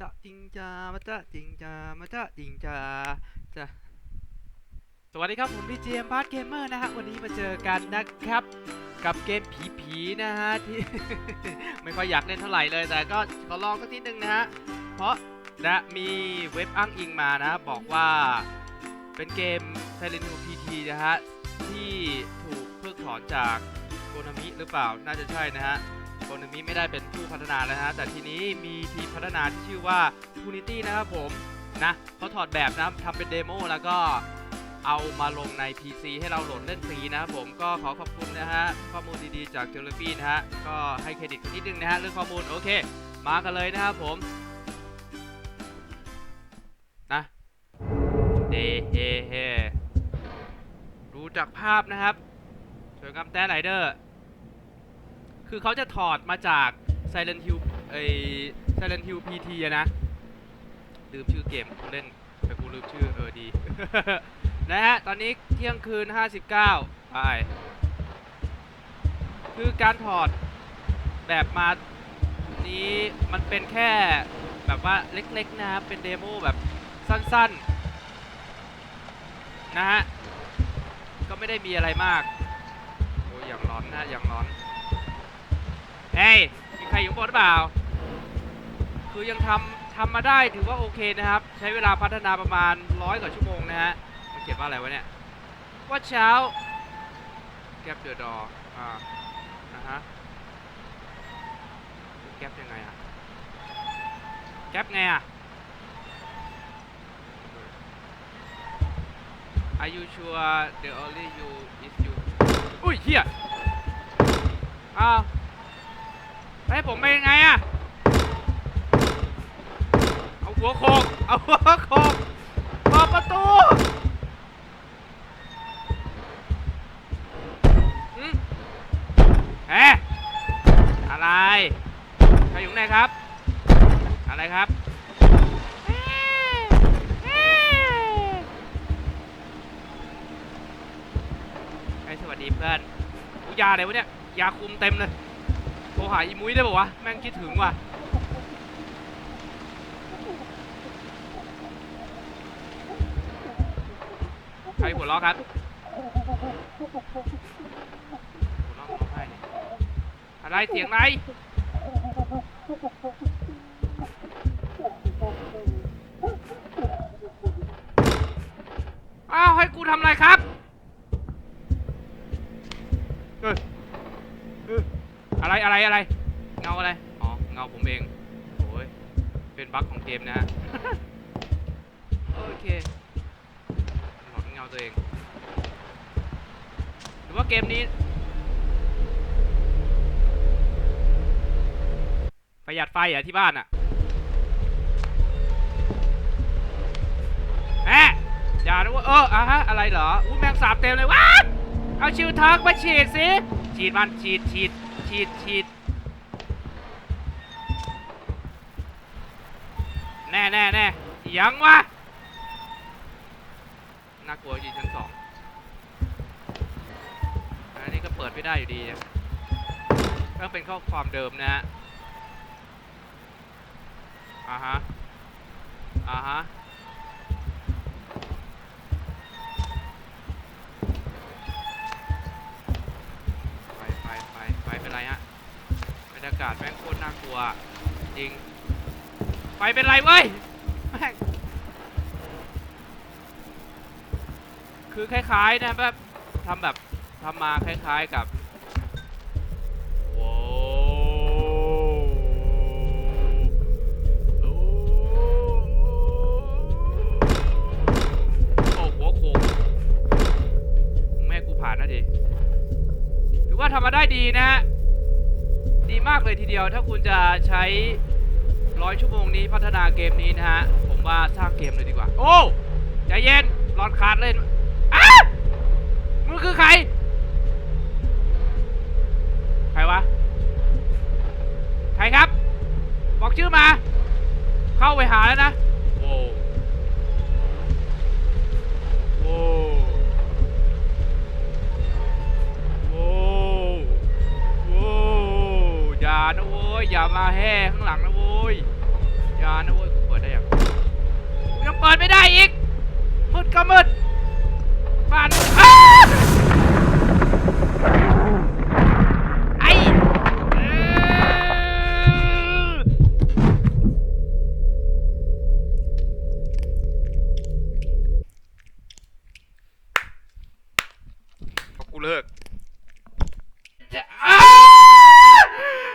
จะจริงจามาจะจริงจามาจะจริงจาจ้ะสวัสดีครับผมพี่เจมส์บาร์ทเกมเมอร์นะฮะวันนี้มาเจอกันนะครับ กับเกมผีๆนะฮะที่ ไม่ค่อยอยากเล่นเท่าไหร่เลย แต่ก็ขอลองสักทีหนึ่งนะฮะเพราะนะมีเว็บอ้างอิงมานะบอกว่าเป็นเกม Silent Hill PT นะฮะที่ถูกเพิกถอนจากโ o นามิหรือเปล่าน่าจะใช่นะฮะ โ o นามิไม่ได้เป็นผู้พัฒนาแล้วนะแต่ทีนี้มีทีมพัฒนาที่ชื่อว่า Unity นะครับผมนะเขาถอดแบบนะทำเป็นเดโมแล้วก็เอามาลงใน PC ให้เราโหลดเล่นฟรีนะครับผมก็ขอขอบคุณนะฮะข้อมูลดีๆจากเจลฟี่นะฮะก็ให้เครดิตนิดนึงนะฮะเรื่องข้อมูลโอเค มากันเลยนะครับผมนะเดเฮเฮดูจากภาพนะครับสวยงามแต่ไหนเดอร์ คือเขาจะถอดมาจาก Silent Hill ไอ Silent Hill PT อะนะ ลืมชื่อเกมกูเล่นแต่กูลืมชื่อเออดี นะฮะ ตอนนี้เที่ยงคืน 59ไปคือการถอดแบบมานี้มันเป็นแค่แบบว่าเล็กๆนะครับ เป็นเดโมแบบสั้นๆ นะฮะ ก็ไม่ได้มีอะไรมาก โอ้ยอย่างร้อนนะอย่างร้อน เฮ้ยมีใครอยู่บนหรือเปล่า คือยังทำทำมาได้ถือว่าโอเคนะครับ ใช้เวลาพัฒนาประมาณร้อยกว่าชั่วโมงนะฮะมันเขียนว่าอะไรวะเนี่ยว่าเช้าแก๊ปเดอะดออ่านะฮะแก๊ปยังไงอะแก๊ปไงอะ Are you sure the only you is you อุ้ยเฮียอ้าว ให้ผมไปยังไงอะเอาหัวโคกเอาหัวโคกเปิดประตูอืมเอ๊ะอะไรใครอยู่ไหนครับ อะไรครับไอ้สวัสดีเพื่อนกูยาอะไรวะเนี่ย ยาคุมเต็มเลย โทรหาอีมุ้ยได้ป่าวะ แม่งคิดถึงว่ะ ใครหัวเราะครับหัวเราะร้องไห้เนี่ยอะไรเสียงไหนอ้าวให้กูทำอะไรครับเอ้ยเอ้ย อะไรอะไรอะไร เงาอะไร อ๋อ เงาผมเองโอ้ยเป็นบั๊กของเกมนะฮะ โอเคหลอนเงาตัวเอง หรือว่าเกมนี้ ประหยัดไฟเหรอะที่บ้านอะแอะอย่านะว่าเอออะฮะ อะไรเหรออู้แมงสาบเต็มเลยว้าเอาชิวทักมาฉีดสิ ฉีดมันฉีดฉีดฉีดฉีดแน่แน่แน่ยังวะน่ากลัวอยู่ชั้นสองอันนี้ก็เปิดไม่ได้อยู่ดีนะก็เป็นข้อความเดิมนะฮะอ่าฮะอ่าฮะ ไปเป็นไรฮะบรรยากาศแม่งโคตรน่ากลัว จริง ไฟเป็นไรเว้ยแม่งคือคล้ายๆนะแบบทำแบบทำมาคล้ายๆกับโว้โอ้โอ้หัวโขกแม่กูผ่านนะดิถือว่าทำมาได้ดีนะฮะ มากเลยทีเดียว ถ้าคุณจะใช้ร้อยชั่วโมงนี้พัฒนาเกมนี้นะฮะ ผมว่าสร้างเกมเลยดีกว่า โอ้ใจเย็นหลอดขาดเลยอ้า อย่ามาแห่ข้างหลังนะโว้ยอย่านะเว้ยกูเปิดได้ยังกูยังเปิดไม่ได้อีกมืดก็มืดบ้านอ้าไอเอ้อพอกูเลิก